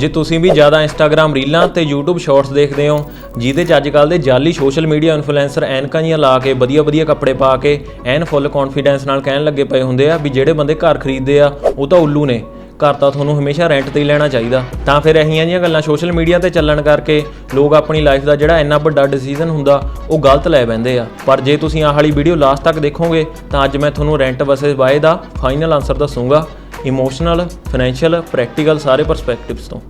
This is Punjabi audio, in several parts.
ਜੇ ਤੁਸੀਂ ਵੀ ਜ਼ਿਆਦਾ ਇੰਸਟਾਗ੍ਰam ਰੀਲਾਂ ਤੇ YouTube ਸ਼ਾਰਟਸ ਦੇਖਦੇ ਹੋ, ਜਿਹਦੇ 'ਚ ਅੱਜਕੱਲ ਦੇ ਜਾਲੀ ਸੋਸ਼ਲ ਮੀਡੀਆ ਇਨਫਲੂਐਂਸਰ ਐਨਕਾਂ ਜੀਆਂ ਲਾ ਕੇ ਵਧੀਆ ਵਧੀਆ ਕੱਪੜੇ ਪਾ ਕੇ ਐਨ ਫੁੱਲ ਕੌਨਫੀਡੈਂਸ ਨਾਲ ਕਹਿਣ ਲੱਗੇ ਪਏ ਹੁੰਦੇ ਆ ਵੀ ਜਿਹੜੇ ਬੰਦੇ ਘਰ ਖਰੀਦਦੇ ਆ, ਉਹ ਤਾਂ ਉੱਲੂ ਨੇ। ਘਰ ਤਾਂ ਤੁਹਾਨੂੰ ਹਮੇਸ਼ਾ ਰੈਂਟ ਤੇ ਹੀ ਲੈਣਾ ਚਾਹੀਦਾ। ਤਾਂ ਫਿਰ ਇਹੀਆਂ ਜੀਆਂ ਗੱਲਾਂ ਸੋਸ਼ਲ ਮੀਡੀਆ ਤੇ ਚੱਲਣ ਕਰਕੇ ਲੋਕ ਆਪਣੀ ਲਾਈਫ ਦਾ ਜਿਹੜਾ ਇੰਨਾ ਵੱਡਾ ਡਿਸੀਜਨ ਹੁੰਦਾ, ਉਹ ਗਲਤ ਲੈ ਬੈੰਦੇ ਆ। ਪਰ ਜੇ ਤੁਸੀਂ ਆਹ ਵਾਲੀ ਵੀਡੀਓ ਲਾਸਟ ਤੱਕ ਦੇਖੋਗੇ, ਤਾਂ ਅੱਜ ਮੈਂ ਤੁਹਾਨੂੰ ਰੈਂਟ ਵਰਸਸ ਬਾਏ ਦਾ ਫਾਈਨਲ ਆਨਸਰ ਦੱਸੂਗਾ। ਇਮੋਸ਼ਨਲ ਫਾਈਨੈਂਸ਼ੀਅਲ ਪ੍ਰੈਕਟੀਕਲ ਸਾਰੇ ਪਰਸਪੈਕਟਿਵਸ ਤੋਂ।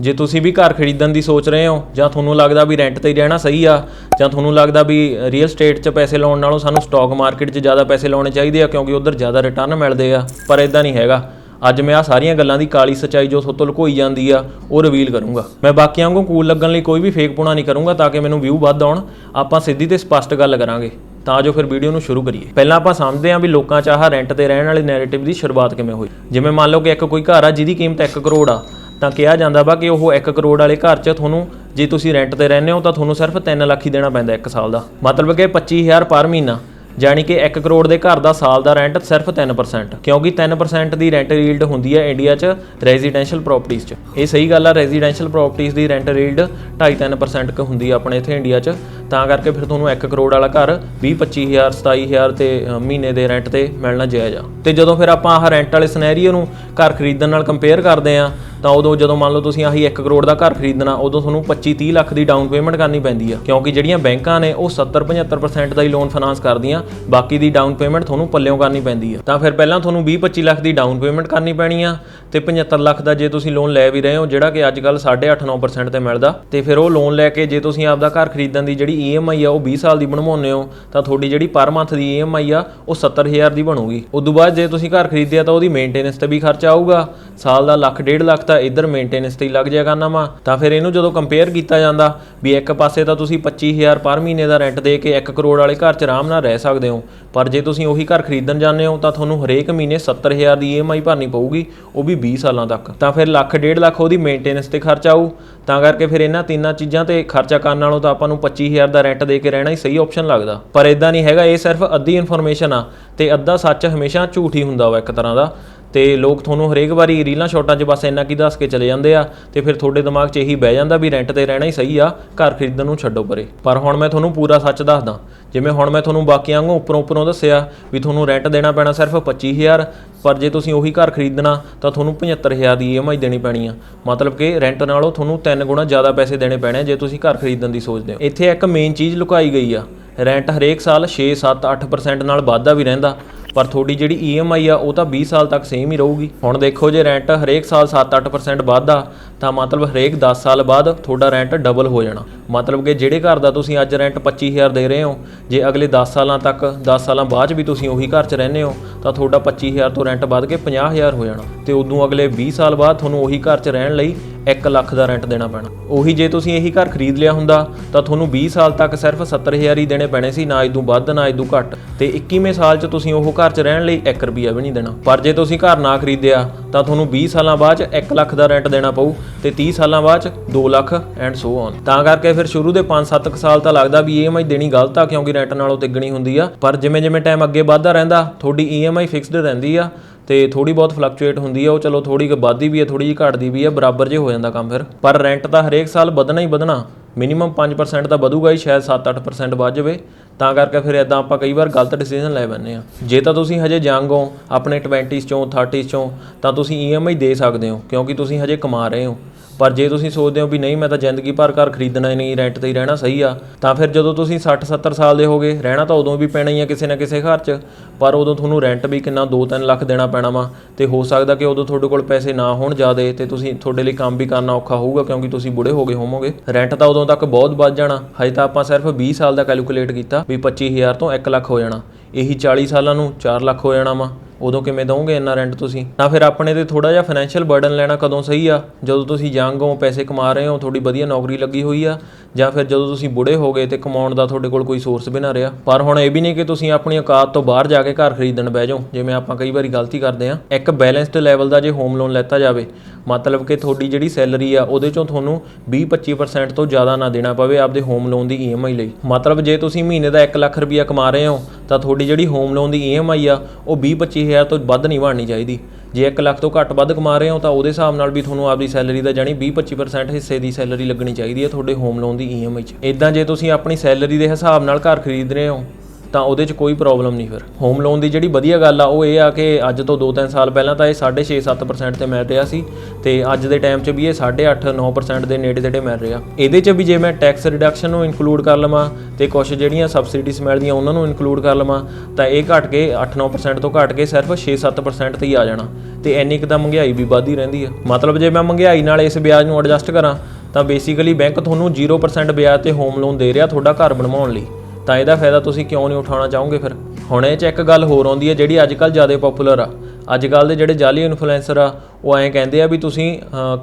ਜੇ ਤੁਸੀਂ ਵੀ ਘਰ ਖਰੀਦਣ ਦੀ ਸੋਚ ਰਹੇ ਹੋ, ਜਾਂ ਤੁਹਾਨੂੰ ਲੱਗਦਾ ਵੀ ਰੈਂਟ ਤੇ ਹੀ ਰਹਿਣਾ ਸਹੀ ਆ, ਜਾਂ ਤੁਹਾਨੂੰ ਲੱਗਦਾ ਵੀ ਰੀਅਲ ਸਟੇਟ 'ਚ ਪੈਸੇ ਲਾਉਣ ਨਾਲੋਂ ਸਾਨੂੰ ਸਟਾਕ ਮਾਰਕੀਟ 'ਚ ਜ਼ਿਆਦਾ ਪੈਸੇ ਲਾਉਣੇ ਚਾਹੀਦੇ ਆ, ਕਿਉਂਕਿ ਉਧਰ ਜ਼ਿਆਦਾ ਰਿਟਰਨ ਮਿਲਦੇ ਆ, ਪਰ ਇਦਾਂ ਨਹੀਂ ਹੈਗਾ। ਅੱਜ ਮੈਂ ਆ ਸਾਰੀਆਂ ਗੱਲਾਂ ਦੀ ਕਾਲੀ ਸੱਚਾਈ ਜੋ ਤੁਹਾਡੇ ਲੁਕੋਈ ਜਾਂਦੀ ਆ, ਉਹ ਰਿਵੀਲ ਕਰੂੰਗਾ। ਮੈਂ ਬਾਕੀਆਂ ਵਾਂਗੂ ਕੂਲ ਲੱਗਣ ਲਈ ਕੋਈ ਵੀ ਫੇਕ ਪੁਣਾ ਨਹੀਂ ਕਰੂੰਗਾ ਤਾਂ ਕਿ ਮੈਨੂੰ ਵਿਊ ਵੱਧ ਆਉਣ। ਆਪਾਂ ਸਿੱਧੀ ਤੇ ਸਪਸ਼ਟ ਗੱਲ ਕਰਾਂਗੇ। ਤਾਂ ਜੋ ਫਿਰ ਵੀਡੀਓ ਨੂੰ ਸ਼ੁਰੂ ਕਰੀਏ। ਪਹਿਲਾਂ ਆਪਾਂ ਸਮਝਦੇ ਹਾਂ ਵੀ ਲੋਕਾਂ 'ਚ ਆਹ ਰੈਂਟ ਤੇ ਰਹਿਣ ਵਾਲੇ ਨੈਰੇਟਿਵ ਦੀ ਸ਼ੁਰੂਆਤ ਕਿਵੇਂ ਹੋਈ। ਜਿਵੇਂ ਮੰਨ ਲਓ ਕਿ ਇੱਕ ਕੋਈ ਘਰ ਆ, ਜਿਹਦੀ ਕੀਮਤ 1 ਕਰੋੜ ਆ, ਤਾਂ ਕਿਹਾ ਜਾਂਦਾ ਵਾ ਕਿ ਉਹ 1 ਕਰੋੜ ਵਾਲੇ ਘਰ 'ਚ ਤੁਹਾਨੂੰ, ਜੇ ਤੁਸੀਂ ਰੈਂਟ ਤੇ ਰਹਿੰਦੇ ਹੋ ਤਾਂ ਤੁਹਾਨੂੰ ਸਿਰਫ 3 ਲੱਖ ਹੀ ਦੇਣਾ ਪੈਂਦਾ 1 ਸਾਲ ਦਾ। ਮਤਲਬ ਕਿ 25000 ਪਰ ਮਹੀਨਾ। ਜਾਣੀ ਕਿ 1 ਕਰੋੜ ਦੇ ਘਰ ਦਾ ਸਾਲ ਦਾ ਰੈਂਟ ਸਿਰਫ 3% ਕਿਉਂਕਿ 3% ਦੀ ਰੈਂਟ ਰੀਲਡ ਹੁੰਦੀ ਹੈ ਇੰਡੀਆ 'ਚ ਰੈਜ਼ੀਡੈਂਸ਼ੀਅਲ ਪ੍ਰਾਪਰਟੀਆਂ 'ਚ। ਇਹ ਸਹੀ ਗੱਲ ਆ ਰੈਜ਼ੀਡੈਂਸ਼ੀਅਲ ਪ੍ਰਾਪਰਟੀਆਂ ਦੀ ਰੈਂਟ ਰੀਲਡ 2.5-3% ਕ ਹੁੰਦੀ ਆ ਆਪਣੇ ਇੱਥੇ ਇੰਡੀਆ 'ਚ। ਤਾਂ ਕਰਕੇ ਫਿਰ ਤੁਹਾਨੂੰ 1 ਕਰੋੜ ਵਾਲਾ ਘਰ 20-25000 27000 ਤੇ ਅ, ਮਹੀਨੇ ਦੇ ਰੈਂਟ ਤੇ ਮਿਲਣਾ ਜਾਇਜ਼ ਆ। ਤੇ ਜਦੋਂ ਫਿਰ ਆਪਾਂ ਆਹ ਰੈਂਟ ਵਾਲੇ ਸਿਨੈਰੀਓ ਨੂੰ ਘਰ ਖਰੀਦਣ ਨਾਲ ਕੰਪੇਅਰ ਕਰਦੇ ਆ ਤਾਂ ਉਦੋਂ ਜਦੋਂ ਮੰਨ ਲਓ ਤੁਸੀਂ ਆਹੀ 1 ਕਰੋੜ ਦਾ ਘਰ ਖਰੀਦਣਾ ਉਦੋਂ ਤੁਹਾਨੂੰ 25-30 ਲੱਖ ਦੀ ਡਾਊਨ ਪੇਮੈਂਟ ਕਰਨੀ ਪੈਂਦੀ ਆ। ਕਿਉਂਕਿ ਜਿਹੜੀਆਂ ਬੈਂਕਾਂ ਨੇ ਉਹ 70-75% ਦਾ ਹੀ ਲੋਨ ਫਾਈਨਾਂਸ ਕਰਦੀਆਂ ਬਾਕੀ ਦੀ ਡਾਊਨ ਪੇਮੈਂਟ ਤੁਹਾਨੂੰ ਪੱਲਿਓਂ ਕਰਨੀ ਪੈਂਦੀ ਆ। ਤਾਂ ਫਿਰ ਪਹਿਲਾਂ ਤੁਹਾਨੂੰ 20-25 ਲੱਖ ਦੀ ਡਾਊਨ ਪੇਮੈਂਟ ਕਰਨੀ ਪੈਣੀ ਆ ਤੇ 75 ਲੱਖ ਦਾ ਜੇ ਤੁਸੀਂ ਲੋਨ ਲੈ ਵੀ ਰਹੇ ਹੋ, ਜਿਹੜਾ ਕਿ ਅੱਜ ਕੱਲ 8.5-9% ਤੇ ਮਿਲਦਾ, ਤੇ ਫਿਰ ਉਹ ਲੋਨ ਲੈ ਕੇ ਜੇ ਤੁਸੀਂ ਆਪਦਾ ਘਰ ਖਰੀਦਣ ਦੀ ਜਿਹੜੀ EMI ਆ, ਉਹ 20 ਸਾਲ ਦੀ ਬਣਵਾਉਂਦੇ ਹੋ, ਤਾਂ ਤੁਹਾਡੀ ਜਿਹੜੀ ਪਰ ਮੰਥ ਦੀ EMI ਆ, ਉਹ 70000 ਦੀ ਬਣੂਗੀ। ਉਦੋਂ ਬਾਅਦ ਜੇ ਤੁਸੀਂ ਘਰ ਖਰੀਦਿਆ ਤਾਂ ਉਹਦੀ ਮੇਨਟੇਨੈਂਸ ਤੇ ਵੀ ਖਰਚਾ ਆਊਗਾ। ਸਾਲ ਦਾ ਲੱਖ, ਡੇਢ ਲੱਖ ਤਾਂ ਇੱਧਰ ਮੇਨਟੇਨੈਂਸ ਤੇ ਹੀ ਲੱਗ ਜਾਏਗਾ ਕਰਨਾ ਵਾ। ਤਾਂ ਫਿਰ ਇਹਨੂੰ ਜਦੋਂ ਕੰਪੇਅਰ ਕੀਤਾ ਜਾਂਦਾ, ਵੀ ਇੱਕ ਪਾਸੇ ਤਾਂ ਤੁਸੀਂ 25000 ਪਰ ਮਹੀਨੇ ਦਾ ਰੈਂਟ ਦੇ ਕੇ 1 ਕਰੋੜ ਵਾਲੇ ਘਰ 'ਚ ਆਰਾਮ ਨਾਲ ਰਹਿ ਸਕਦੇ ਸਕਦੇ ਹੋ। ਪਰ ਜੇ ਤੁਸੀਂ ਉਹੀ ਘਰ ਖਰੀਦਣ ਜਾਂਦੇ ਹੋ, ਤਾਂ ਤੁਹਾਨੂੰ ਹਰੇਕ ਮਹੀਨੇ 70000 ਦੀ EMI ਭਰਨੀ ਪਊਗੀ, ਉਹ ਵੀ 20 ਸਾਲਾਂ ਤੱਕ। ਤਾਂ ਫਿਰ ਲੱਖ ਡੇਢ ਲੱਖ ਉਹਦੀ ਮੇਨਟੇਨੈਂਸ ਤੇ ਖਰਚਾ ਆਊ। ਤਾਂ ਕਰਕੇ ਫਿਰ ਇਹਨਾਂ ਤਿੰਨਾਂ ਚੀਜ਼ਾਂ ਤੇ ਖਰਚਾ ਕਰਨ ਨਾਲੋਂ ਤਾਂ ਆਪਾਂ ਨੂੰ 25000 ਦਾ ਰੈਂਟ ਦੇ ਕੇ ਰਹਿਣਾ ਹੀ ਸਹੀ ਆਪਸ਼ਨ ਲੱਗਦਾ। ਪਰ ਇਦਾਂ ਨਹੀਂ ਹੈਗਾ, ਇਹ ਸਿਰਫ ਅੱਧੀ ਇਨਫੋਰਮੇਸ਼ਨ ਆ, ਤੇ ਅੱਧਾ ਸੱਚ ਹਮੇਸ਼ਾ ਝੂਠ ਹੀ ਹੁੰਦਾ ਵਾ ਇੱਕ ਤਰ੍ਹਾਂ ਦਾ। ਤੇ ਲੋਕ ਤੁਹਾਨੂੰ ਹਰੇਕ ਵਾਰੀ ਰੀਲਾਂ ਸ਼ਾਟਾਂ 'ਚ ਬਸ ਇੰਨਾ ਕੀ ਦੱਸ ਕੇ ਚਲੇ ਜਾਂਦੇ ਆ ਤੇ ਫਿਰ ਤੁਹਾਡੇ ਦਿਮਾਗ 'ਚ ਇਹੀ ਬਹਿ ਜਾਂਦਾ ਵੀ ਰੈਂਟ ਤੇ ਰਹਿਣਾ ਹੀ ਸਹੀ ਆ, ਘਰ ਖਰੀਦਣ ਨੂੰ ਛੱਡੋ ਪਰੇ। ਪਰ ਹੁਣ ਮੈਂ ਤੁਹਾਨੂੰ ਪੂਰਾ ਸੱਚ ਦੱਸਦਾ, ਜਿਵੇਂ ਹੁਣ ਮੈਂ ਤੁਹਾਨੂੰ ਬਾਕੀਆਂ ਵਾਂਗੂ ਉੱਪਰੋਂ ਉੱਪਰੋਂ ਦੱਸਿਆ ਵੀ ਤੁਹਾਨੂੰ ਰੈਂਟ ਦੇਣਾ ਪੈਣਾ ਸਿਰਫ 25000 ਪਰ ਜੇ ਤੁਸੀਂ ਉਹੀ ਘਰ ਖਰੀਦਣਾ ਤਾਂ ਤੁਹਾਨੂੰ 75000 ਦੀ EMI ਦੇਣੀ ਪੈਣੀ ਆ। ਮਤਲਬ ਕਿ ਰੈਂਟ ਨਾਲੋਂ ਤੁਹਾਨੂੰ 3 ਗੁਣਾ ਜ਼ਿਆਦਾ ਪੈਸੇ ਦੇਣੇ ਪੈਣੇ ਆ ਜੇ ਤੁਸੀਂ ਘਰ ਖਰੀਦਣ ਦੀ ਸੋਚਦੇ ਹੋ। ਇੱਥੇ ਇੱਕ ਮੇਨ ਚੀਜ਼ ਲੁਕਾਈ ਗਈ ਆ। ਰੈਂਟ ਹਰੇਕ ਸਾਲ 6 7 8% ਨਾਲ ਵਾਧਾ ਵੀ ਰਹਿੰਦਾ। ਪਰ ਤੁਹਾਡੀ ਜਿਹੜੀ EMI ਆ, ਉਹ ਤਾਂ 20 ਸਾਲ ਤੱਕ ਸੇਮ ਹੀ ਰਹੂਗੀ। ਹੁਣ ਦੇਖੋ ਜੇ ਰੈਂਟ ਹਰੇਕ ਸਾਲ 7-8% ਵੱਧਦਾ ਤਾਂ ਮਤਲਬ ਹਰੇਕ 10 ਸਾਲ ਬਾਅਦ ਤੁਹਾਡਾ ਰੈਂਟ ਡਬਲ ਹੋ ਜਾਣਾ। ਮਤਲਬ ਕਿ ਜਿਹੜੇ ਘਰ ਦਾ ਤੁਸੀਂ ਅੱਜ ਰੈਂਟ 25000 ਦੇ ਰਹੇ ਹੋ, ਜੇ ਅਗਲੇ 10 ਸਾਲਾਂ ਤੱਕ 10 ਸਾਲਾਂ ਬਾਅਦ 'ਚ ਵੀ ਤੁਸੀਂ ਉਹੀ ਘਰ 'ਚ ਰਹਿੰਦੇ ਹੋ, ਤਾਂ ਤੁਹਾਡਾ 25000 ਤੋਂ ਰੈਂਟ ਵੱਧ ਕੇ 50000 ਹੋ ਜਾਣਾ। ਤੇ ਉਦੋਂ ਅਗਲੇ 20 ਸਾਲ ਬਾਅਦ ਤੁਹਾਨੂੰ ਉਹੀ ਘਰ 'ਚ ਰਹਿਣ ਲਈ 1 ਲੱਖ ਦਾ ਰੈਂਟ ਦੇਣਾ ਪੈਣਾ। ਉਹੀ ਜੇ ਤੁਸੀਂ ਇਹੀ ਘਰ ਖਰੀਦ ਲਿਆ ਹੁੰਦਾ, ਤਾਂ ਤੁਹਾਨੂੰ 20 ਸਾਲ ਤੱਕ ਸਿਰਫ 70000 ਹੀ ਦੇਣੇ ਪੈਣੇ ਸੀ, ਨਾ ਇਦੋਂ ਵੱਧ, ਨਾ ਇਦੋਂ ਘੱਟ। ਤੇ 21ਵੇਂ ਸਾਲ 'ਚ ਤੁਸੀਂ ਉਹ ਘਰ 'ਚ ਰਹਿਣ ਲਈ 1 ਰੁਪਿਆ ਵੀ ਨਹੀਂ ਦੇਣਾ। ਪਰ ਜੇ ਤੁਸੀਂ ਘਰ ਨਾ ਖਰੀਦਿਆ, ਤਾਂ ਤੁਹਾਨੂੰ 20 ਸਾਲਾਂ ਬਾਅਦ 'ਚ 1 ਲੱਖ ਦਾ ਰੈਂਟ ਦੇਣਾ ਪਊ ਤੇ 30 ਸਾਲਾਂ ਬਾਅਦ 'ਚ 2 ਲੱਖ ਐਂਡ ਸੋ ਔਨ ਤਾਂ ਕਰਕੇ ਫਿਰ ਸ਼ੁਰੂ ਦੇ 5-7 ਸਾਲ ਤਾਂ ਲੱਗਦਾ ਵੀ EMI ਦੇਣੀ ਗਲਤ ਆ ਕਿਉਂਕਿ ਰੈਂਟ ਨਾਲੋਂ ਤਿੱਗਣੀ ਹੁੰਦੀ ਆ। ਪਰ ਜਿਵੇਂ ਜਿਵੇਂ ਟਾਈਮ ਅੱਗੇ ਵੱਧਦਾ ਰਹਿੰਦਾ, ਤੁਹਾਡੀ EMI ਫਿਕਸਡ ਰਹਿੰਦੀ ਆ ਤੇ ਥੋੜੀ ਬਹੁਤ ਫਲਕਚੁਏਟ ਹੁੰਦੀ ਆ। ਉਹ ਚਲੋ ਥੋੜੀ ਕੁ ਵੱਧਦੀ ਵੀ ਆ ਥੋੜੀ ਜਿਹੀ ਘਟਦੀ ਵੀ ਆ, ਬਰਾਬਰ ਜੇ ਹੋ ਜਾਂਦਾ ਕੰਮ ਫਿਰ। ਪਰ ਰੈਂਟ ਤਾਂ ਹਰੇਕ ਸਾਲ ਵਧਣਾ ਹੀ ਵਧਣਾ। ਮਿਨੀਮਮ 5% ਤਾਂ ਵਧੂਗਾ ਹੀ, ਸ਼ਾਇਦ 7-8% ਵੱਧ ਜਾਵੇ। ਤਾਂ ਕਰਕੇ ਫਿਰ ਇਦਾਂ ਆਪਾਂ ਕਈ ਵਾਰ ਗਲਤ ਡਿਸੀਜਨ ਲੈ ਬੰਨੇ ਆ। ਜੇ ਤਾਂ ਤੁਸੀਂ ਹਜੇ ਯੰਗ ਹੋ, ਆਪਣੇ 20s ਚੋਂ 30s ਚੋਂ, ਤਾਂ ਤੁਸੀਂ EMI ਦੇ ਸਕਦੇ ਹੋ, ਕਿਉਂਕਿ ਤੁਸੀਂ ਹਜੇ ਕਮਾ ਰਹੇ ਹੋ। ਪਰ ਜੇ ਤੁਸੀਂ ਸੋਚਦੇ ਹੋ ਵੀ ਨਹੀਂ, ਮੈਂ ਤਾਂ ਜ਼ਿੰਦਗੀ ਭਰ ਘਰ ਖਰੀਦਣਾ ਹੀ ਨਹੀਂ ਰੈਂਟ ਤੇ ਹੀ ਰਹਿਣਾ ਸਹੀ ਆ, ਤਾਂ ਫਿਰ ਜਦੋਂ ਤੁਸੀਂ 60 70 ਸਾਲ ਦੇ ਹੋਗੇ, ਰਹਿਣਾ ਤਾਂ ਉਦੋਂ ਵੀ ਪੈਣਾ ਹੀ ਆ ਕਿਸੇ ਨਾ ਕਿਸੇ ਘਰ 'ਚ, ਪਰ ਉਦੋਂ ਤੁਹਾਨੂੰ ਰੈਂਟ ਵੀ ਕਿੰਨਾ 2-3 ਲੱਖ ਦੇਣਾ ਪੈਣਾ ਵਾ, ਤੇ ਹੋ ਸਕਦਾ ਕਿ ਉਦੋਂ ਤੁਹਾਡੇ ਕੋਲ ਪੈਸੇ ਨਾ ਹੋਣ ਜ਼ਿਆਦੇ, ਤੇ ਤੁਸੀਂ ਤੁਹਾਡੇ ਲਈ ਕੰਮ ਵੀ ਕਰਨਾ ਔਖਾ ਹੋਊਗਾ ਕਿਉਂਕਿ ਤੁਸੀਂ ਬੁੜੇ ਹੋ ਗਏ ਹੋਵੋਗੇ। ਰੈਂਟ ਤਾਂ ਉਦੋਂ ਤੱਕ ਬਹੁਤ ਵੱਧ ਜਾਣਾ, ਹਜੇ ਤਾਂ ਆਪਾਂ ਸਿਰਫ 20 ਸਾਲ ਦਾ ਕੈਲਕੂਲੇਟ ਕੀਤਾ, ਵੀ 25000 ਤੋਂ 1 ਲੱਖ ਹੋ ਜਾਣਾ। ਇਹੀ 40 ਸਾਲਾਂ ਨੂੰ 4 ਲੱਖ ਹੋ ਜਾਣਾ ਵਾ। ਉਦੋਂ ਕਿਵੇਂ ਦੋਗੇ ਇੰਨਾ ਰੈਂਟ ਤੁਸੀਂ? ਤਾਂ ਫਿਰ ਆਪਣੇ ਤੇ ਥੋੜਾ ਜਿਹਾ ਫਾਈਨੈਂਸ਼ੀਅਲ ਬਰਡਨ ਲੈਣਾ ਕਦੋਂ ਸਹੀ ਆ? ਜਦੋਂ ਤੁਸੀਂ ਯੰਗ ਹੋ, ਪੈਸੇ ਕਮਾ ਰਹੇ ਹੋ, ਤੁਹਾਡੀ ਵਧੀਆ ਨੌਕਰੀ ਲੱਗੀ ਹੋਈ ਆ, ਜਾਂ ਫਿਰ ਜਦੋਂ ਤੁਸੀਂ ਬੁੜੇ ਹੋ ਗਏ ਤੇ ਕਮਾਉਣ ਦਾ ਤੁਹਾਡੇ ਕੋਲ ਕੋਈ ਸੋਰਸ ਵੀ ਨਾ ਰਿਹਾ। ਪਰ ਹੁਣ ਇਹ ਵੀ ਨਹੀਂ ਕਿ ਤੁਸੀਂ ਆਪਣੀ ਔਕਾਤ ਤੋਂ ਬਾਹਰ ਜਾ ਕੇ ਘਰ ਖਰੀਦਣ ਬਹਿ ਜਾਓ, ਜਿਵੇਂ ਆਪਾਂ ਕਈ ਵਾਰੀ ਗਲਤੀ ਕਰਦੇ ਆ। ਇੱਕ ਬੈਲੈਂਸਡ ਲੈਵਲ ਦਾ ਜੇ ਹੋਮ ਲੋਨ ਲੈਤਾ ਜਾਵੇ, ਮਤਲਬ ਕਿ ਤੁਹਾਡੀ ਜਿਹੜੀ ਸੈਲਰੀ ਆ, ਉਹਦੇ ਚੋਂ ਤੁਹਾਨੂੰ 20-25% ਤੋਂ ਜ਼ਿਆਦਾ ਨਾ ਦੇਣਾ ਪਵੇ ਆਪਦੇ ਹੋਮ ਲੋਨ ਦੀ EMI ਲਈ। ਮਤਲਬ ਜੇ ਤੁਸੀਂ ਮਹੀਨੇ ਦਾ 1 ਲੱਖ ਰੁਪਇਆ ਕਮਾ ਰਹੇ ਹੋ ਤਾਂ ਤੁਹਾਡੀ ਜਿਹੜੀ ਹੋਮ ਲੋਨ ਦੀ EMI ਆ, ਉਹ 20 25000 ਤੋਂ ਵੱਧ ਨਹੀਂ ਬਣਨੀ ਚਾਹੀਦੀ। ਜੇ 1 ਲੱਖ ਤੋਂ ਘੱਟ ਵੱਧ ਕਮਾ ਰਹੇ ਹੋ, ਤਾਂ ਉਹਦੇ ਹਿਸਾਬ ਨਾਲ ਵੀ ਤੁਹਾਨੂੰ ਆਪਦੀ ਸੈਲਰੀ ਦਾ ਜਾਨੀ 20 25% ਹਿੱਸੇ ਦੀ ਸੈਲਰੀ ਲੱਗਣੀ ਚਾਹੀਦੀ ਹੈ ਤੁਹਾਡੇ ਹੋਮ ਲੋਨ ਦੀ EMI 'ਚ। ਇਦਾਂ ਜੇ ਤੁਸੀਂ ਆਪਣੀ ਸੈਲਰੀ ਦੇ ਹਿਸਾਬ ਨਾਲ ਘਰ ਖਰੀਦ ਰਹੇ ਹੋ ਤਾਂ ਉਹਦੇ 'ਚ ਕੋਈ ਪ੍ਰੋਬਲਮ ਨਹੀਂ ਫਿਰ। ਹੋਮ ਲੋਨ ਦੀ ਜਿਹੜੀ ਵਧੀਆ ਗੱਲ ਆ, ਉਹ ਇਹ ਆ ਕਿ ਅੱਜ ਤੋਂ 2-3 ਸਾਲ ਪਹਿਲਾਂ ਤਾਂ ਇਹ 6.5-7% ਤੇ ਮਿਲ ਰਿਹਾ ਸੀ ਤੇ ਅੱਜ ਦੇ ਟਾਈਮ 'ਚ ਵੀ ਇਹ 8.5-9% ਦੇ ਨੇੜੇ ਤੇੜੇ ਮਿਲ ਰਿਹਾ। ਇਹਦੇ 'ਚ ਵੀ ਜੇ ਮੈਂ ਟੈਕਸ ਰਿਡਕਸ਼ਨ ਨੂੰ ਇਨਕਲੂਡ ਕਰ ਲਵਾਂ ਤੇ ਕੁਝ ਜਿਹੜੀਆਂ ਸਬਸਿਡੀਜ਼ ਮਿਲਦੀਆਂ ਉਹਨਾਂ ਨੂੰ ਇਨਕਲੂਡ ਕਰ ਲਵਾਂ, ਤਾਂ ਇਹ ਘਟ ਕੇ 8-9% ਤੋਂ ਘਟ ਕੇ ਸਿਰਫ 6-7% ਤੇ ਹੀ ਆ ਜਾਣਾ। ਤੇ ਇੰਨੀ ਕੁ ਤਾਂ ਮਹਿੰਗਾਈ ਵੀ ਵੱਧਦੀ ਰਹਿੰਦੀ ਆ। ਮਤਲਬ ਜੇ ਮੈਂ ਮਹਿੰਗਾਈ ਨਾਲ ਇਸ ਵਿਆਜ ਨੂੰ ਐਡਜਸਟ ਕਰਾਂ, ਤਾਂ ਬੇਸਿਕਲੀ ਬੈਂਕ ਤੁਹਾਨੂੰ 0% ਵਿਆਜ ਤੇ ਹੋਮ ਲੋਨ ਦੇ ਰਿਹਾ ਤੁਹਾਡਾ ਘਰ ਬਣਵਾਉਣ ਲਈ। ਤਾਂ ਇਹਦਾ ਫਾਇਦਾ ਤੁਸੀਂ ਕਿਉਂ ਨਹੀਂ ਉਠਾਉਣਾ ਚਾਹੋਗੇ ਫਿਰ? ਹੁਣ ਇਹ ਚ ਇੱਕ ਗੱਲ ਹੋਰ ਆਉਂਦੀ ਹੈ ਜਿਹੜੀ ਅੱਜ ਕੱਲ ਜ਼ਿਆਦਾ ਪਪੂਲਰ ਆ। ਅੱਜ ਕੱਲ ਦੇ ਜਿਹੜੇ ਜਾਲੀ ਇਨਫਲੂਐਂਸਰ ਆ ਉਹ ਐਂ ਕਹਿੰਦੇ ਆ ਵੀ ਤੁਸੀਂ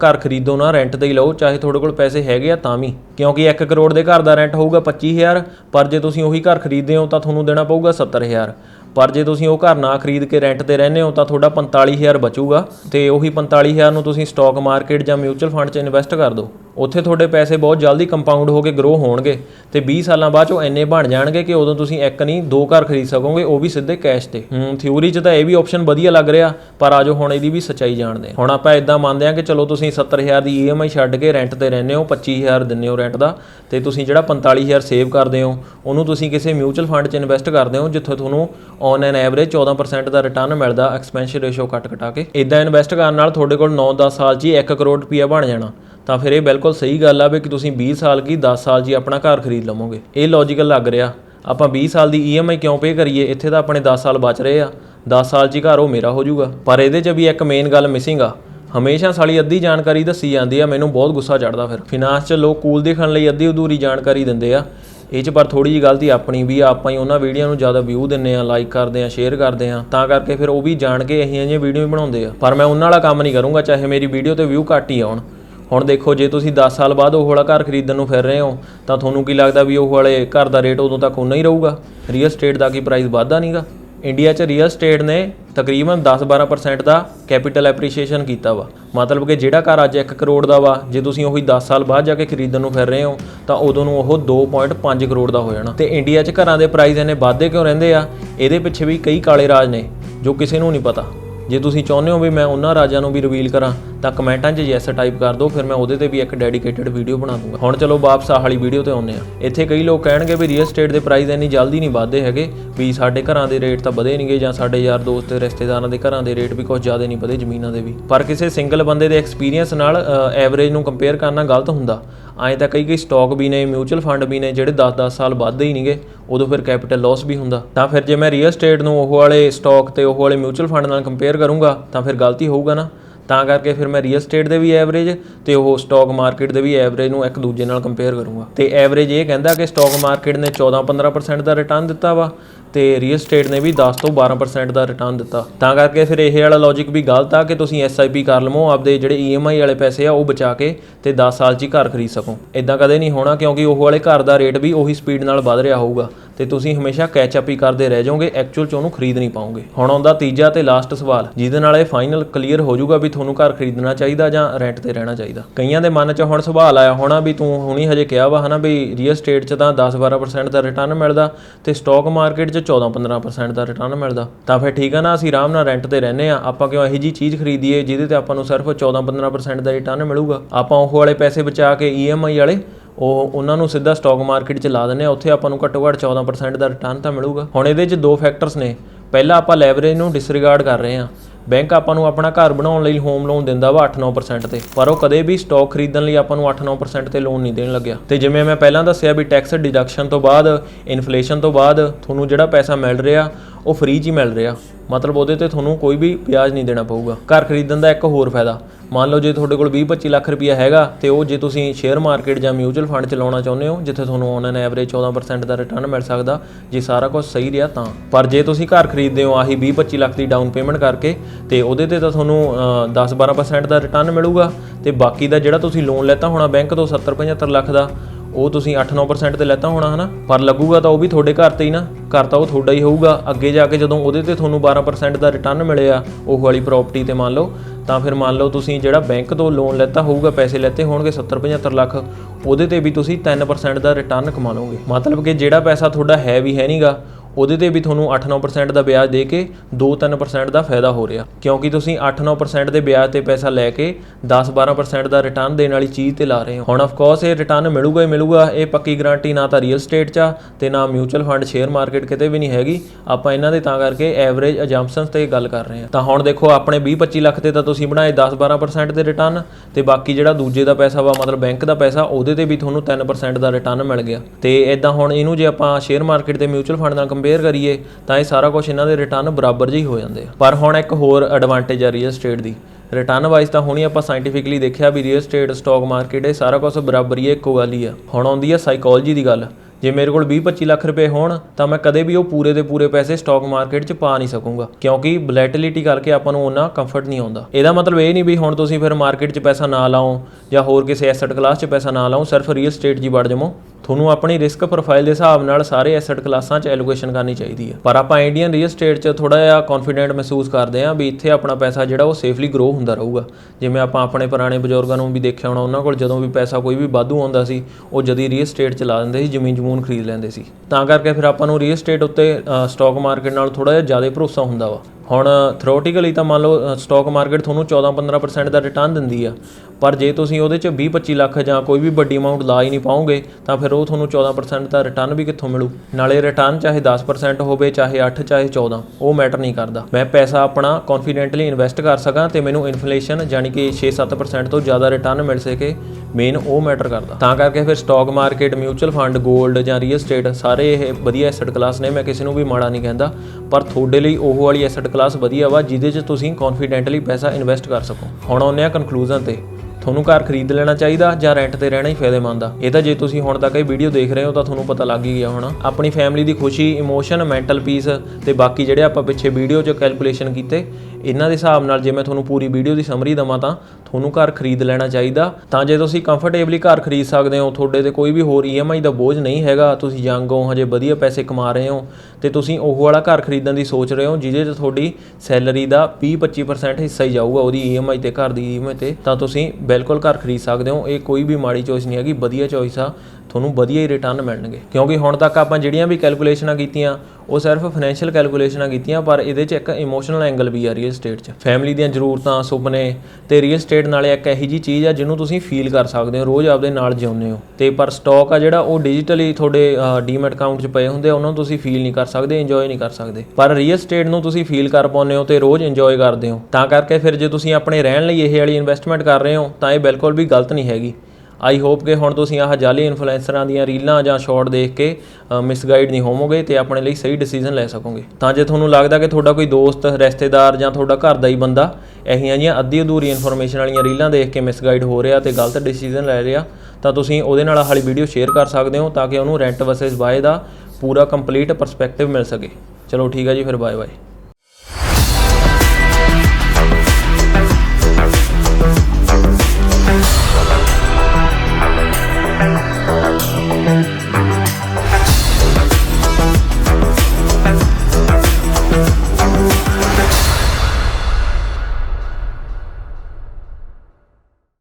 ਘਰ ਖਰੀਦੋ ਨਾ ਰੈਂਟ ਤੇ ਹੀ ਲਓ, ਚਾਹੇ ਤੁਹਾਡੇ ਕੋਲ ਪੈਸੇ ਹੈਗੇ ਆ ਤਾਂ ਵੀ। ਕਿਉਂਕਿ 1 ਕਰੋੜ ਦੇ ਘਰ ਦਾ ਰੈਂਟ ਹੋਊਗਾ 25000 ਪਰ ਜੇ ਤੁਸੀਂ ਉਹੀ ਘਰ ਖਰੀਦਦੇ ਹੋ ਤਾਂ ਤੁਹਾਨੂੰ ਦੇਣਾ ਪਊਗਾ 70000 ਪਰ ਜੇ ਤੁਸੀਂ ਉਹ ਘਰ ਨਾ ਖਰੀਦ ਕੇ ਰੈਂਟ ਤੇ ਰਹਿੰਦੇ ਹੋ ਤਾਂ ਤੁਹਾਡਾ 45000 ਬਚੂਗਾ। ਤੇ ਉਹੀ 45000 ਨੂੰ ਤੁਸੀਂ ਸਟਾਕ ਮਾਰਕੀਟ ਜਾਂ ਮਿਊਚੁਅਲ ਫੰਡ 'ਚ ਇਨਵੈਸਟ ਕਰ ਦਿਓ। ਉੱਥੇ ਤੁਹਾਡੇ ਪੈਸੇ ਬਹੁਤ ਜਲਦੀ ਕੰਪਾਊਂਡ ਹੋ ਕੇ ਗਰੋ ਹੋਣਗੇ। ਤੇ 20 ਸਾਲਾਂ ਬਾਅਦ ਉਹ ਇੰਨੇ ਬਣ ਜਾਣਗੇ ਕਿ ਉਦੋਂ ਤੁਸੀਂ ਇੱਕ ਨਹੀਂ, ਦੋ ਘਰ ਖਰੀਦ ਸਕੋਗੇ, ਉਹ ਵੀ ਸਿੱਧੇ ਕੈਸ਼ ਤੇ। ਥਿਊਰੀ 'ਚ ਤਾਂ ਇਹ ਵੀ ਆਪਸ਼ਨ ਵਧੀਆ ਲੱਗ ਰਿਹਾ, ਪਰ ਆਜੋ ਹੁਣ ਇਹਦੀ ਵੀ ਸੱਚਾਈ ਜਾਣਦੇ ਹਾਂ ਹੁਣ ਆਪਾਂ ਇਦਾਂ ਮੰਨਦੇ ਹਾਂ ਕਿ ਚਲੋ ਤੁਸੀਂ 70000 ਦੀ EMI ਛੱਡ ਕੇ ਰੈਂਟ ਤੇ ਰਹਿੰਦੇ ਹੋ 25000 ਦਿੰਦੇ ਹੋ ਰੈਂਟ ਦਾ, ਤੇ ਤੁਸੀਂ ਜਿਹੜਾ 45000 ਸੇਵ ਕਰਦੇ ਹੋ, ਉਹਨੂੰ ਤੁਸੀਂ ਕਿਸੇ ਮਿਊਚੁਅਲ ਫੰਡ 'ਚ ਇਨਵੈਸਟ ਕਰਦੇ ਹੋ, ਜਿੱਥੇ ਤੁਹਾਨੂੰ ਔਨ ਐਨ ਐਵਰੇਜ 14% ਦਾ ਰਿਟਰਨ ਮਿਲਦਾ ਐਕਸਪੈਂਸ਼ਨ ਰੇਸ਼ੋ ਕੱਟ ਕਟਾ ਕੇ। ਇਦਾਂ ਇਨਵੈਸਟ ਕਰਨ ਨਾਲ ਤੁਹਾਡੇ ਕੋਲ 9-10 ਸਾਲ 'ਚ ਹੀ 1 ਕਰੋੜ ਰੁਪਈਆ ਬਣ ਜਾਣਾ। ਤਾਂ ਫਿਰ ਇਹ ਬਿਲਕੁਲ ਸਹੀ ਗੱਲ ਆ ਵੀ ਕਿ ਤੁਸੀਂ 20 ਸਾਲ ਕੀ 10 ਸਾਲ ਜੀ ਆਪਣਾ ਘਰ ਖਰੀਦ ਲਵੋਗੇ। ਇਹ ਲੌਜੀਕਲ ਲੱਗ ਰਿਹਾ। ਆਪਾਂ 20 ਸਾਲ ਦੀ EMI ਕਿਉਂ ਪੇ ਕਰੀਏ? ਇੱਥੇ ਤਾਂ ਆਪਣੇ 10 ਸਾਲ ਬਚ ਰਹੇ ਆ। 10 ਸਾਲ 'ਚ ਹੀ ਘਰ ਉਹ ਮੇਰਾ ਹੋ ਜਾਊਗਾ। ਪਰ ਇਹਦੇ 'ਚ ਵੀ ਇੱਕ ਮੇਨ ਗੱਲ ਮਿਸਿੰਗ ਆ। ਹਮੇਸ਼ਾ ਸਾਲੀ ਅੱਧੀ ਜਾਣਕਾਰੀ ਦੱਸੀ ਜਾਂਦੀ ਆ, ਮੈਨੂੰ ਬਹੁਤ ਗੁੱਸਾ ਚੜਦਾ ਫਿਰ। ਫਿਨਾਂਸ 'ਚ ਲੋਕ ਕੂਲ ਦੇਖਣ ਲਈ ਅੱਧੀ ਅਧੂਰੀ ਜਾਣਕਾਰੀ ਦਿੰਦੇ ਆ। ਇਹ 'ਚ ਪਰ ਥੋੜੀ ਜੀ ਗਲਤੀ ਆਪਣੀ ਵੀ ਆ, ਆਪਾਂ ਹੀ ਉਹਨਾਂ ਵੀਡੀਓ ਨੂੰ ਜ਼ਿਆਦਾ ਵਿਊ ਦਿੰਨੇ ਆ ਲਾਈਕ ਕਰਦੇ ਆ ਸ਼ੇਅਰ ਕਰਦੇ ਆ। ਤਾਂ ਕਰਕੇ ਫਿਰ ਉਹ ਵੀ ਜਾਣ ਕੇ ਅਹੀਆਂ ਜਿਹੀਆਂ ਵੀਡੀਓ ਵੀ ਬਣਾਉਂਦੇ ਆ। ਪਰ ਮੈਂ ਉਹਨਾਂ ਵਾਲਾ ਕੰਮ ਨਹੀਂ ਕਰੂੰਗਾ, ਚਾਹੇ ਮੇਰੀ ਵੀਡੀਓ ਤੇ ਵਿਊ ਘੱਟ ਹੀ ਆਉਣ। ਹੁਣ ਦੇਖੋ, ਜੇ ਤੁਸੀਂ 10 ਸਾਲ ਬਾਅਦ ਉਹ ਵਾਲਾ ਘਰ ਖਰੀਦਣ ਨੂੰ ਫਿਰ ਰਹੇ ਹੋ, ਤਾਂ ਤੁਹਾਨੂੰ ਕੀ ਲੱਗਦਾ ਵੀ ਉਹ ਵਾਲੇ ਘਰ ਦਾ ਰੇਟ ਉਦੋਂ ਤੱਕ ਉਨਾ ਹੀ ਰਹੂਗਾ? ਰੀਅਲ ਸਟੇਟ ਦਾ ਕੀ ਪ੍ਰਾਈਸ ਵਾਧਾ ਨਹੀਂਗਾ ਇੰਡੀਆ 'ਚ ਰੀਅਲ ਸਟੇਟ ਨੇ ਤਕਰੀਬਨ 10-12% ਦਾ ਕੈਪੀਟਲ ਐਪਰੀਸ਼ੀਏਸ਼ਨ ਕੀਤਾ ਵਾ। ਮਤਲਬ ਕਿ ਜਿਹੜਾ ਘਰ ਅੱਜ 1 ਕਰੋੜ ਦਾ ਵਾ, ਜੇ ਤੁਸੀਂ ਉਹੀ 10 ਸਾਲ ਬਾਅਦ ਜਾ ਕੇ ਖਰੀਦਣ ਨੂੰ ਫਿਰ ਰਹੇ ਹੋ, ਤਾਂ ਉਦੋਂ ਨੂੰ ਉਹ 2.5 ਕਰੋੜ ਦਾ ਹੋ ਜਾਣਾ। ਤੇ ਇੰਡੀਆ 'ਚ ਘਰਾਂ ਦੇ ਪ੍ਰਾਈਸ ਇੰਨੇ ਵਾਧੇ ਕਿਉਂ ਰਹਿੰਦੇ ਆ? ਇਹਦੇ ਪਿੱਛੇ ਵੀ ਕਈ ਕਾਲੇ ਰਾਜ ਨੇ, ਜੋ ਕਿਸੇ ਨੂੰ ਨਹੀਂ ਪਤਾ। ਜੇ ਤੁਸੀਂ ਚਾਹੁੰਦੇ ਹੋ ਵੀ ਮੈਂ ਉਹਨਾਂ ਰਾਜਾਂ ਨੂੰ ਵੀ ਰਿਵੀਲ ਕਰਾਂ, ਤਾਂ ਕਮੈਂਟਾਂ 'ਚ ਯੈਸ ਟਾਈਪ ਕਰ ਦਿਓ, ਫਿਰ ਮੈਂ ਉਹਦੇ ਤੇ ਵੀ ਇੱਕ ਡੈਡੀਕੇਟਿਡ ਵੀਡੀਓ ਬਣਾ ਦੂੰਗਾ। ਹੁਣ ਚਲੋ ਵਾਪਸ ਆਹ ਵਾਲੀ ਵੀਡੀਓ ਤੇ ਆਉਂਦੇ ਆ ਇੱਥੇ ਕਈ ਲੋਕ ਕਹਿਣਗੇ ਵੀ ਰੀਅਲ ਸਟੇਟ ਦੇ ਪ੍ਰਾਈਸ ਇੰਨੀ ਜਲਦੀ ਨਹੀਂ ਵਧਦੇ ਹੈਗੇ, ਵੀ ਸਾਡੇ ਘਰਾਂ ਦੇ ਰੇਟ ਤਾਂ ਵਧੇ ਨਹੀਂਗੇ ਜਾਂ ਸਾਡੇ ਯਾਰ ਦੋਸਤ ਤੇ ਰਿਸ਼ਤੇਦਾਰਾਂ ਦੇ ਘਰਾਂ ਦੇ ਰੇਟ ਵੀ ਕੁਝ ਜ਼ਿਆਦਾ ਨਹੀਂ ਵਧੇ ਜ਼ਮੀਨਾਂ ਦੇ ਵੀ। ਪਰ ਕਿਸੇ ਸਿੰਗਲ ਬੰਦੇ ਦੇ ਐਕਸਪੀਰੀਅੰਸ ਨਾਲ ਐਵਰੇਜ ਨੂੰ ਕੰਪੇਅਰ ਕਰਨਾ ਗਲਤ ਹੁੰਦਾ। ਐਂ ਤਾਂ ਕਈ ਕਈ ਸਟਾਕ ਵੀ ਨੇ ਮਿਊਚੁਅਲ ਫੰਡ ਵੀ ਨੇ, ਜਿਹੜੇ 10-10 ਸਾਲ ਵੱਧਦੇ ਹੀ ਨਹੀਂਗੇ, ਉਦੋਂ ਫਿਰ ਕੈਪੀਟਲ ਲਾਸ ਵੀ ਹੁੰਦਾ। ਤਾਂ ਫਿਰ ਜੇ ਮੈਂ ਰੀਅਲ ਸਟੇਟ ਨੂੰ ਉਹ ਵਾਲੇ ਸਟਾਕ ਤੇ ਉਹ ਵਾਲੇ ਮਿਊਚੁਅਲ ਫੰਡ ਨਾਲ ਕੰਪੇਅਰ ਕਰੂੰਗਾ, ਤਾਂ ਫਿਰ ਗਲਤੀ ਹੋਊਗਾ ਨਾ। ਤਾਂ ਕਰਕੇ ਫਿਰ ਮੈਂ ਰੀਅਲ ਸਟੇਟ ਦੇ ਵੀ ਐਵਰੇਜ ਤੇ ਉਹ ਸਟਾਕ ਮਾਰਕੀਟ ਦੇ ਵੀ ਐਵਰੇਜ ਨੂੰ ਇੱਕ ਦੂਜੇ ਨਾਲ ਕੰਪੇਅਰ ਕਰੂੰਗਾ। ਤੇ ਐਵਰੇਜ ਇਹ ਕਹਿੰਦਾ ਕਿ ਸਟਾਕ ਮਾਰਕੀਟ ਨੇ 14-15% ਦਾ ਰਿਟਰਨ ਦਿੱਤਾ ਵਾ ਤੇ ਰੀਅਲ ਸਟੇਟ ਨੇ ਵੀ 10 ਤੋਂ 12% ਦਾ ਰਿਟਰਨ ਦਿੱਤਾ। ਤਾਂ ਕਰਕੇ ਫਿਰ ਇਹ ਵਾਲਾ ਲੌਜੀਕ ਵੀ ਗਲਤ ਆ ਕਿ ਤੁਸੀਂ SIP ਕਰ ਲਵੋ, ਆਪਦੇ ਜਿਹੜੇ EMI ਵਾਲੇ ਪੈਸੇ ਆ, ਉਹ ਬਚਾ ਕੇ ਤੇ 10 ਸਾਲ 'ਚ ਹੀ ਘਰ ਖਰੀਦ ਸਕੋ। ਇਦਾਂ ਕਦੇ ਨਹੀਂ ਹੋਣਾ, ਕਿਉਂਕਿ ਉਹ ਵਾਲੇ ਘਰ ਦਾ ਰੇਟ ਵੀ ਉਹੀ ਸਪੀਡ ਨਾਲ ਵੱਧ ਰਿਹਾ ਹੋਊਗਾ। ਤੇ ਤੁਸੀਂ ਹਮੇਸ਼ਾ ਕੈਚ ਅਪ ਹੀ ਕਰਦੇ ਰਹਿ ਜਾਓਗੇ ਐਕਚੁਅਲ 'ਚ ਉਹਨੂੰ ਖਰੀਦ ਨਹੀਂ ਪਾਓਗੇ। ਹੁਣ ਆਉਂਦਾ ਤੀਜਾ ਤੇ ਲਾਸਟ ਸਵਾਲ, ਜਿਹਦੇ ਨਾਲ ਇਹ ਫਾਈਨਲ ਕਲੀਅਰ ਹੋ ਜਾਊਗਾ ਵੀ ਤੁਹਾਨੂੰ ਘਰ ਖਰੀਦਣਾ ਚਾਹੀਦਾ ਜਾਂ ਰੈਂਟ ਤੇ ਰਹਿਣਾ ਚਾਹੀਦਾ। ਕਈਆਂ ਦੇ ਮਨ 'ਚ ਹੁਣ ਸਵਾਲ ਆਇਆ ਹੋਣਾ ਵੀ ਤੂੰ ਹੁਣੀ ਹਜੇ ਕਿਹਾ ਵਾ ਹਨਾ ਵੀ ਰੀਅਲ ਸਟੇਟ 'ਚ ਤਾਂ 10-12% ਦਾ ਰਿਟਰਨ ਮਿਲਦਾ ਤੇ ਸਟਾਕ ਮਾਰਕੀਟ 'ਚ 14-15% ਦਾ ਰਿਟਰਨ ਮਿਲਦਾ। ਤਾਂ ਫਿਰ ਠੀਕ ਆ ਨਾ, ਅਸੀਂ ਆਰਾਮ ਨਾਲ ਰੈਂਟ ਤੇ ਰਹਿੰਦੇ ਆ। ਆਪਾਂ ਕਿਉਂ ਇਹੋ ਜੀ ਚੀਜ਼ ਖਰੀਦੀਏ, ਜਿਹਦੇ ਤੇ ਆਪਾਂ ਨੂੰ ਸਿਰਫ 14-15% ਦਾ ਰਿਟਰਨ ਮਿਲੂਗਾ? ਆਪਾਂ ਉਹ ਵਾਲੇ ਪੈਸੇ ਬਚਾ ਕੇ EMI ਵਾਲੇ, ਉਹ ਉਹਨਾਂ ਨੂੰ ਸਿੱਧਾ ਸਟਾਕ ਮਾਰਕੀਟ 'ਚ ਲਾ ਦਿੰਦੇ ਆ। ਉੱਥੇ ਆਪਾਂ ਨੂੰ ਘੱਟੋ ਘੱਟ 14% ਦਾ ਰਿਟਰਨ ਤਾਂ ਮਿਲੂਗਾ। ਹੁਣ ਇਹਦੇ 'ਚ ਦੋ ਫੈਕਟਰਸ ਨੇ। ਪਹਿਲਾ ਆਪਾਂ ਲੈਵਰੇਜ ਨੂੰ ਡਿਸਰੀਗਾਰਡ ਕਰ ਰਹੇ ਆ। ਬੈਂਕ ਆਪਾਂ ਨੂੰ ਆਪਣਾ ਘਰ ਬਣਾਉਣ ਲਈ ਹੋਮ ਲੋਨ ਦਿੰਦਾ ਵਾ 8-9% ਤੇ, ਪਰ ਉਹ ਕਦੇ ਵੀ ਸਟਾਕ ਖਰੀਦਣ ਲਈ ਆਪਾਂ ਨੂੰ 8-9% ਤੇ ਲੋਨ ਨਹੀਂ ਦੇਣ ਲੱਗਿਆ। ਤੇ ਜਿਵੇਂ ਮੈਂ ਪਹਿਲਾਂ ਦੱਸਿਆ ਵੀ ਟੈਕਸ ਡਿਡਕਸ਼ਨ ਤੋਂ ਬਾਅਦ ਇਨਫਲੇਸ਼ਨ ਤੋਂ ਬਾਅਦ ਤੁਹਾਨੂੰ ਜਿਹੜਾ ਪੈਸਾ ਮਿਲ ਰਿਹਾ ਉਹ ਫ੍ਰੀ 'ਚ ਹੀ ਮਿਲ ਰਿਹਾ। ਮਤਲਬ ਉਹਦੇ ਤੇ ਤੁਹਾਨੂੰ ਕੋਈ ਵੀ ਵਿਆਜ ਨਹੀਂ ਦੇਣਾ ਪਊਗਾ। ਘਰ ਖਰੀਦਣ ਦਾ ਇੱਕ ਹੋਰ ਫਾਇਦਾ। ਮੰਨ ਲਓ ਜੇ ਤੁਹਾਡੇ ਕੋਲ 20-25 ਲੱਖ ਰੁਪਇਆ ਹੈਗਾ, ਤੇ ਉਹ ਜੇ ਤੁਸੀਂ ਸ਼ੇਅਰ ਮਾਰਕੀਟ ਜਾਂ ਮਿਊਚੁਅਲ ਫੰਡ ਚ ਲਾਉਣਾ ਚਾਹੁੰਦੇ ਹੋ, ਜਿੱਥੇ ਤੁਹਾਨੂੰ ਔਨ ਐਨ ਐਵਰੇਜ 14% ਦਾ ਰਿਟਰਨ ਮਿਲ ਸਕਦਾ, ਜੇ ਸਾਰਾ ਕੁਝ ਸਹੀ ਰਿਹਾ ਤਾਂ। ਪਰ ਜੇ ਤੁਸੀਂ ਘਰ ਖਰੀਦਦੇ ਹੋ ਆਹੀ 20-25 ਲੱਖ ਦੀ ਡਾਊਨ ਪੇਮੈਂਟ ਕਰਕੇ, ਤੇ ਉਹਦੇ ਤੇ ਤਾਂ ਤੁਹਾਨੂੰ 10-12% ਦਾ ਰਿਟਰਨ ਮਿਲੂਗਾ। ਤੇ ਬਾਕੀ ਦਾ ਜਿਹੜਾ ਤੁਸੀਂ ਲੋਨ ਲੈਤਾ ਹੋਣਾ ਬੈਂਕ ਤੋਂ 70-75 ਲੱਖ ਦਾ ਉਹ ਤੁਸੀਂ 8-9% ਤੇ ਲੈਤਾ ਹੋਣਾ, ਹਨਾ? ਪਰ ਲੱਗੂਗਾ ਤਾਂ ਉਹ ਵੀ ਤੁਹਾਡੇ ਘਰ ਤੇ ਹੀ ਨਾ। ਘਰ ਤਾਂ ਉਹ ਤੁਹਾਡਾ ਹੀ ਹੋਊਗਾ। ਅੱਗੇ ਜਾ ਕੇ ਜਦੋਂ ਉਹਦੇ ਤੇ ਤੁਹਾਨੂੰ 12% ਦਾ ਰਿਟਰਨ ਮਿਲਿਆ, ਉਹ ਵਾਲੀ ਪ੍ਰਾਪਰਟੀ ਤੇ ਮੰਨ ਲਓ, ਤਾਂ ਫਿਰ ਮੰਨ ਲਓ ਤੁਸੀਂ ਜਿਹੜਾ ਬੈਂਕ ਤੋਂ ਲੋਨ ਲੈਤਾ ਹੋਊਗਾ, ਪੈਸੇ ਲੈਤੇ ਹੋਣਗੇ 70-75 ਲੱਖ, ਉਹਦੇ ਤੇ ਵੀ ਤੁਸੀਂ 3% ਦਾ ਰਿਟਰਨ ਕਮਾ ਲਓਗੇ। ਮਤਲਬ ਕਿ ਜਿਹੜਾ ਪੈਸਾ ਤੁਹਾਡਾ ਹੈ ਵੀ ਹੈ ਨਹੀਂਗਾ ਉਹਦੇ ਤੇ ਵੀ ਤੁਹਾਨੂੰ 8-9% ਦਾ ਵਿਆਜ ਦੇ ਕੇ 2-3% ਦਾ ਫਾਇਦਾ ਹੋ ਰਿਹਾ। ਕਿਉਂਕਿ ਤੁਸੀਂ 8-9% ਦੇ ਵਿਆਜ ਤੇ ਪੈਸਾ ਲੈ ਕੇ 10-12% ਦਾ ਰਿਟਰਨ ਦੇਣ ਵਾਲੀ ਚੀਜ਼ ਤੇ ਲਾ ਰਹੇ ਹੋ। ਹੁਣ ਆਫ ਕੋਰਸ ਇਹ ਰਿਟਰਨ ਮਿਲੂਗਾ ਹੀ ਮਿਲੂਗਾ। ਇਹ ਪੱਕੀ ਗਾਰੰਟੀ ਨਾ ਤਾਂ ਰੀਅਲ ਸਟੇਟ 'ਚ ਆ ਤੇ ਨਾ ਮਿਊਚੁਅਲ ਫੰਡ ਸ਼ੇਅਰ ਮਾਰਕੀਟ ਕਿਤੇ ਵੀ ਨਹੀਂ ਹੈਗੀ। ਆਪਾਂ ਇਹਨਾਂ ਦੇ ਤਾਂ ਕਰਕੇ ਐਵਰੇਜ ਅਜੰਪਸ਼ਨਸ ਤੇ ਗੱਲ ਕਰ ਰਹੇ ਹਾਂ। ਤਾਂ ਹੁਣ ਦੇਖੋ, ਆਪਣੇ 20-25 ਲੱਖ ਤੇ ਤਾਂ ਤੁਸੀਂ ਬਣਾਏ 10-12% ਦੇ ਰਿਟਰਨ ਤੇ ਬਾਕੀ ਜਿਹੜਾ ਦੂਜੇ ਦਾ ਪੈਸਾ ਵਾ, ਮਤਲਬ ਬੈਂਕ ਦਾ ਪੈਸਾ, ਉਹਦੇ ਤੇ ਵੀ ਤੁਹਾਨੂੰ 3% ਦਾ ਰਿਟਰਨ ਮਿਲ ਗਿਆ। ਤੇ ਇਦਾਂ ਹੁਣ ਇਹਨੂੰ ਜੇ ਆਪਾਂ ਸ਼ੇਅਰ ਮਾਰਕੀਟ ਤੇ ਮਿਊਚੁਅਲ ਫੰਡ ਨਾਲ ਕੰਪੇਅਰ ਕਰੀਏ ਤਾਂ ਇਹ ਸਾਰਾ ਕੁਝ ਇਹਨਾਂ ਦੇ ਰਿਟਰਨ ਬਰਾਬਰ ਜਿਹੇ ਹੀ ਹੋ ਜਾਂਦੇ ਆ। ਪਰ ਹੁਣ ਇੱਕ ਹੋਰ ਐਡਵਾਂਟੇਜ ਆ ਰੀਅਲ ਸਟੇਟ ਦੀ। ਰਿਟਰਨ ਵਾਈਜ਼ ਤਾਂ ਹੁਣੀ ਆਪਾਂ ਸਾਇੰਟੀਫਿਕਲੀ ਦੇਖਿਆ ਵੀ ਰੀਅਲ ਸਟੇਟ ਸਟਾਕ ਮਾਰਕੀਟ ਇਹ ਸਾਰਾ ਕੁਝ ਬਰਾਬਰ ਹੀ ਹੈ, ਇੱਕੋ ਗੱਲ ਹੀ ਆ। ਹੁਣ ਆਉਂਦੀ ਆ ਸਾਈਕੋਲੋਜੀ ਦੀ ਗੱਲ। ਜੇ ਮੇਰੇ ਕੋਲ 20-25 ਲੱਖ ਰੁਪਏ ਹੋਣ ਤਾਂ ਮੈਂ ਕਦੇ ਵੀ ਉਹ ਪੂਰੇ ਦੇ ਪੂਰੇ ਪੈਸੇ ਸਟਾਕ ਮਾਰਕੀਟ 'ਚ ਪਾ ਨਹੀਂ ਸਕੂੰਗਾ। ਕਿਉਂਕਿ ਵੋਲੈਟਿਲਿਟੀ ਕਰਕੇ ਆਪਾਂ ਨੂੰ ਉਹਨਾਂ ਕੰਫਰਟ ਨਹੀਂ ਆਉਂਦਾ। ਇਹਦਾ ਮਤਲਬ ਇਹ ਨਹੀਂ ਵੀ ਹੁਣ ਤੁਸੀਂ ਫਿਰ ਮਾਰਕੀਟ 'ਚ ਪੈਸਾ ਨਾ ਲਾਓ ਜਾਂ ਹੋਰ ਕਿਸੇ ਐਸੈਟ ਕਲਾਸ 'ਚ ਪੈਸਾ ਨਾ ਲਾਓ ਸਿਰਫ ਰੀਅਲ ਸਟੇਟ 'ਚ ਹੀ ਵੜ ਜਾਵੋ ਤੁਹਾਨੂੰ ਆਪਣੀ ਰਿਸਕ ਪ੍ਰੋਫਾਈਲ ਦੇ ਹਿਸਾਬ ਨਾਲ ਸਾਰੇ ਐਸੈਟ ਕਲਾਸਾਂ 'ਚ ਐਲੋਕੇਸ਼ਨ ਕਰਨੀ ਚਾਹੀਦੀ ਹੈ। ਪਰ ਆਪਾਂ ਇੰਡੀਅਨ ਰੀਅਲ ਸਟੇਟ 'ਚ ਥੋੜਾ ਜਿਹਾ ਕੌਨਫੀਡੈਂਟ ਮਹਿਸੂਸ ਕਰਦੇ ਹਾਂ ਵੀ ਇੱਥੇ ਆਪਣਾ ਪੈਸਾ ਜਿਹੜਾ ਉਹ ਸੇਫਲੀ ਗਰੋ ਹੁੰਦਾ ਰਹੂਗਾ। ਜਿਵੇਂ ਆਪਾਂ ਆਪਣੇ ਪੁਰਾਣੇ ਬਜ਼ੁਰਗਾਂ ਨੂੰ ਵੀ ਦੇਖਿਆ ਹੋਣਾ, ਉਹਨਾਂ ਕੋਲ ਜਦੋਂ ਵੀ ਪੈਸਾ ਕੋਈ ਵੀ ਵਾਧੂ ਆਉਂਦਾ ਸੀ, ਉਹ ਜਦੀ ਰੀਅਲ ਸਟੇਟ 'ਚ ਲਾ ਦਿੰਦੇ ਸੀ ਜ਼ਮੀਨ ਜਮੂਨ ਖਰੀਦ ਲੈਂਦੇ ਸੀ। ਤਾਂ ਕਰਕੇ ਫਿਰ ਆਪਾਂ ਨੂੰ ਰੀਅਲ ਸਟੇਟ ਉੱਤੇ ਸਟਾਕ ਮਾਰਕੀਟ ਨਾਲ ਥੋੜਾ ਜਿਹਾ ਜ਼ਿਆਦਾ ਭਰੋਸਾ ਹੁੰਦਾ ਵਾ। ਹੁਣ ਥਿਓਰੀਟੀਕਲੀ ਤਾਂ ਮੰਨ ਲਓ ਸਟਾਕ ਮਾਰਕੀਟ ਤੁਹਾਨੂੰ 14-15% ਦਾ ਰਿਟਰਨ ਦਿੰਦੀ ਆ। ਪਰ ਜੇ ਤੁਸੀਂ ਉਹਦੇ 'ਚ 20-25 ਲੱਖ ਜਾਂ ਕੋਈ ਵੀ ਵੱਡੀ ਅਮਾਉਂਟ ਲਾ ਹੀ ਨਹੀਂ ਪਾਓਗੇ, ਤਾਂ ਫਿਰ ਉਹ ਤੁਹਾਨੂੰ 14% ਦਾ ਰਿਟਰਨ ਵੀ ਕਿੱਥੋਂ ਮਿਲੂ? ਨਾਲੇ ਰਿਟਰਨ ਚਾਹੇ 10% ਹੋਵੇ, ਚਾਹੇ 8 ਚਾਹੇ 14 ਉਹ ਮੈਟਰ ਨਹੀਂ ਕਰਦਾ। ਮੈਂ ਪੈਸਾ ਆਪਣਾ ਕੌਨਫੀਡੈਂਟਲੀ ਇਨਵੈਸਟ ਕਰ ਸਕਾਂ ਤੇ ਮੈਨੂੰ ਇਨਫਲੇਸ਼ਨ ਯਾਨੀ ਕਿ 6-7% ਤੋਂ ਜ਼ਿਆਦਾ ਰਿਟਰਨ ਮਿਲ ਸਕੇ। ਮੇਨ ਉਹ ਮੈਟਰ ਕਰਦਾ। ਤਾਂ ਕਰਕੇ ਫਿਰ stock market mutual fund gold ਜਾਂ ਰੀਅਲ ਸਟੇਟ ਸਾਰੇ ਇਹ ਵਧੀਆ ਐਸੈਟ ਕਲਾਸ ਨੇ, ਮੈਂ ਕਿਸੇ ਨੂੰ ਵੀ ਮਾੜਾ ਨਹੀਂ ਕਹਿੰਦਾ, ਪਰ ਤੁਹਾਡੇ ਲਈ ਉਹ ਵਾਲੀ ਐਸੈਟ ਕਲਾਸ ਵਧੀਆ ਵਾ, ਜਿਹਦੇ 'ਚ ਤੁਸੀਂ ਕੌਨਫੀਡੈਂਟਲੀ ਪੈਸਾ ਇਨਵੈਸਟ ਕਰ ਸਕੋ। ਹੁਣ ਆਉਂਦੇ ਆ ਕਨਕਲੂਜਨ ਤੇ। ਤੁਹਾਨੂੰ ਘਰ ਖਰੀਦ ਲੈਣਾ ਚਾਹੀਦਾ ਜਾਂ ਰੈਂਟ ਤੇ ਰਹਿਣਾ ਹੀ ਫਾਇਦੇਮੰਦ ਆ। ਇਹ ਤਾਂ ਜੇ ਤੁਸੀਂ ਹੁਣ ਤੱਕ ਇਹ ਵੀਡੀਓ ਦੇਖ ਰਹੇ ਹੋ, ਤਾਂ ਤੁਹਾਨੂੰ ਪਤਾ ਲੱਗ ਹੀ ਗਿਆ ਹੋਣਾ। ਆਪਣੀ ਫੈਮਿਲੀ ਦੀ ਖੁਸ਼ੀ ਇਮੋਸ਼ਨ ਮੈਂਟਲ ਪੀਸ ਤੇ ਬਾਕੀ ਜਿਹੜੇ ਆਪਾਂ ਪਿੱਛੇ ਵੀਡੀਓ 'ਚ ਕੈਲਕੂਲੇਸ਼ਨ ਕੀਤੇ ਇਹਨਾਂ ਦੇ ਹਿਸਾਬ ਨਾਲ ਜੇ ਮੈਂ ਤੁਹਾਨੂੰ ਪੂਰੀ ਵੀਡੀਓ ਦੀ ਸਮਰੀ ਦਵਾਂ ਤਾਂ ਤੁਹਾਨੂੰ ਘਰ ਖਰੀਦ ਲੈਣਾ ਚਾਹੀਦਾ। ਤਾਂ ਜੇ ਤੁਸੀਂ ਕੰਫਰਟੇਬਲੀ ਘਰ ਖਰੀਦ ਸਕਦੇ ਹੋ, ਤੁਹਾਡੇ ਤੇ ਕੋਈ ਵੀ ਹੋਰ EMI ਦਾ ਬੋਝ ਨਹੀਂ ਹੈਗਾ, ਤੁਸੀਂ ਯੰਗ ਹੋ, ਹਜੇ ਵਧੀਆ ਪੈਸੇ ਕਮਾ ਰਹੇ ਹੋ, ਤੇ ਤੁਸੀਂ ਉਹ ਵਾਲਾ ਘਰ ਖਰੀਦਣ ਦੀ ਸੋਚ ਰਹੇ ਹੋ, ਜਿਹਦੇ 'ਚ ਤੁਹਾਡੀ ਸੈਲਰੀ ਦਾ 20-25% ਹਿੱਸਾ ਹੀ ਜਾਊਗਾ ਉਹਦੀ EMI ਤੇ, ਘਰ ਦੀ EMI ਤੇ, ਤਾਂ ਤੁਸੀਂ ਬਿਲਕੁਲ ਘਰ ਖਰੀਦ ਸਕਦੇ ਹੋ। ਇਹ ਕੋਈ ਵੀ ਮਾੜੀ ਚੋਇਸ ਨਹੀਂ ਹੈਗੀ, ਵਧੀਆ ਚੋਇਸ ਆ। ਤੁਹਾਨੂੰ ਵਧੀਆ ਹੀ ਰਿਟਰਨ ਮਿਲਣਗੇ। ਕਿਉਂਕਿ ਹੁਣ ਤੱਕ ਆਪਾਂ ਜਿਹੜੀਆਂ ਵੀ ਕੈਲਕੂਲੇਸ਼ਨਾਂ ਕੀਤੀਆਂ, ਉਹ ਸਿਰਫ ਫਾਈਨੈਂਸ਼ੀਅਲ ਕੈਲਕੂਲੇਸ਼ਨਾਂ ਕੀਤੀਆਂ, ਪਰ ਇਹਦੇ 'ਚ ਇੱਕ ਇਮੋਸ਼ਨਲ ਐਂਗਲ ਵੀ ਆ ਰੀਅਲ ਸਟੇਟ 'ਚ। ਫੈਮਿਲੀ ਦੀਆਂ ਜ਼ਰੂਰਤਾਂ, ਸੁਪਨੇ, ਤੇ ਰੀਅਲ ਸਟੇਟ ਨਾਲੇ ਇੱਕ ਇਹੋ ਜੀ ਚੀਜ਼ ਆ ਜਿਹਨੂੰ ਤੁਸੀਂ ਫੀਲ ਕਰ ਸਕਦੇ ਹੋ, ਰੋਜ਼ ਆਪਦੇ ਨਾਲ ਜਿਉਂਦੇ ਹੋ। ਤੇ ਪਰ ਸਟਾਕ ਆ ਜਿਹੜਾ, ਉਹ ਡਿਜੀਟਲੀ ਤੁਹਾਡੇ ਡੀਮੈਟ ਅਕਾਊਂਟ 'ਚ ਪਏ ਹੁੰਦੇ ਆ, ਉਹਨਾਂ ਨੂੰ ਤੁਸੀਂ ਫੀਲ ਨਹੀਂ ਕਰ ਸਕਦੇ ਇੰਜੋਏ ਨਹੀਂ ਕਰ ਸਕਦੇ। ਪਰ ਰੀਅਲ ਸਟੇਟ ਨੂੰ ਤੁਸੀਂ ਫੀਲ ਕਰ ਪਾਉਂਦੇ ਹੋ ਤੇ ਰੋਜ਼ ਇੰਜੋਏ ਕਰਦੇ ਹੋ। ਤਾਂ ਕਰਕੇ ਫਿਰ ਜੇ ਤੁਸੀਂ ਆਪਣੇ ਰਹਿਣ ਲਈ ਇਹ ਵਾਲੀ ਇਨਵੈਸਟਮੈਂਟ ਕਰ ਰਹੇ ਹੋ, ਤਾਂ ਇਹ ਬਿਲਕੁਲ ਵੀ ਗਲਤ ਨਹੀਂ ਹੈਗੀ। ਆਈ ਹੋਪ ਕਿ ਹੁਣ ਤੁਸੀਂ ਆਹ ਜਾਲੀ ਇਨਫਲੂਐਂਸਰਾਂ ਦੀਆਂ ਰੀਲਾਂ ਜਾਂ ਸ਼ਾਰਟ ਦੇਖ ਕੇ ਮਿਸਗਾਈਡ ਨਹੀਂ ਹੋਵੋਗੇ ਤੇ ਆਪਣੇ ਲਈ ਸਹੀ ਡਿਸੀਜਨ ਲੈ ਸਕੋਗੇ। ਤਾਂ ਜੇ ਤੁਹਾਨੂੰ ਲੱਗਦਾ ਕਿ ਤੁਹਾਡਾ ਕੋਈ ਦੋਸਤ, ਰਿਸ਼ਤੇਦਾਰ ਜਾਂ ਤੁਹਾਡਾ ਘਰ ਦਾ ਹੀ ਬੰਦਾ ਇਹੀਆਂ ਜੀਆਂ ਅੱਧੀ ਅਧੂਰੀ ਇਨਫੋਰਮੇਸ਼ਨ ਵਾਲੀਆਂ ਰੀਲਾਂ ਦੇਖ ਕੇ ਮਿਸਗਾਈਡ ਹੋ ਰਿਹਾ ਤੇ ਗਲਤ ਡਿਸੀਜਨ ਲੈ ਰਿਹਾ, ਤਾਂ ਤੁਸੀਂ ਉਹਦੇ ਨਾਲ ਹਾਲੀ ਵੀਡੀਓ ਸ਼ੇਅਰ ਕਰ ਸਕਦੇ ਹੋ ਤਾਂ ਕਿ ਉਹਨੂੰ ਰੈਂਟ ਵਰਸਸ ਬਾਏ ਦਾ ਪੂਰਾ ਕੰਪਲੀਟ ਪਰਸਪੈਕਟਿਵ ਮਿਲ ਸਕੇ। ਚਲੋ ਠੀਕ ਹੈ ਜੀ, ਫਿਰ ਬਾਏ ਬਾਏ